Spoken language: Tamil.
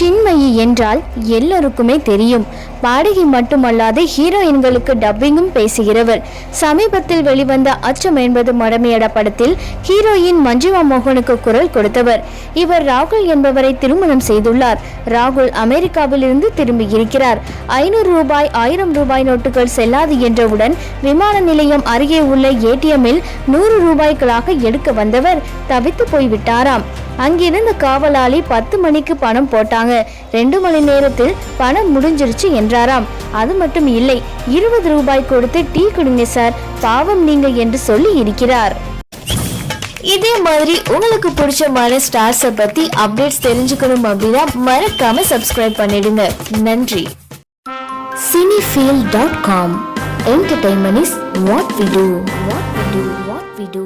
சின்மயி என்றால் எல்லோருக்குமே தெரியும். பாடகி மட்டுமல்லாது ஹீரோயின்களுக்கு டப்பிங்கும் பேசுகிறவர். சமீபத்தில் வெளிவந்த அச்சம் என்பது மடமையட படத்தில் ஹீரோயின் மஞ்சுவா மோகனுக்கு குரல் கொடுத்தவர். இவர் ராகுல் என்பவரை திருமணம் செய்துள்ளார். ராகுல் அமெரிக்காவில் இருந்து திரும்பி இருக்கிறார் ஐநூறு ரூபாய் ஆயிரம் ரூபாய் நோட்டுகள் செல்லாது என்றவுடன் விமான நிலையம் அருகே உள்ள ஏடிஎம்மில் நூறு ரூபாய்களாக எடுக்க வந்தவர். தவித்து போய்விட்டாராம். அங்கிருந்த காவலாளி பத்து மணிக்கு பணம் போட்டாங்க. ரெண்டு மணி நேரத்தில் பணம் முடிஞ்சிருச்சு என்றாராம். அது மட்டும் இல்லை இருபது ரூபாய் கொடுத்து டீ குடிங்க சார். பாவம் நீங்க என்று சொல்லி இருக்கிறார். இதே மாதிரி உங்களுக்கு பிடிச்சமான ஸ்டார்ஸை பத்தி அப்டேட்ஸ் தெரிஞ்சுக்கணும் அப்படின்னா மறக்காம சப்ஸ்கிரைப் பண்ணிடுங்க. நன்றி. Cinefeel dot com entertainment is what we do what we do what we do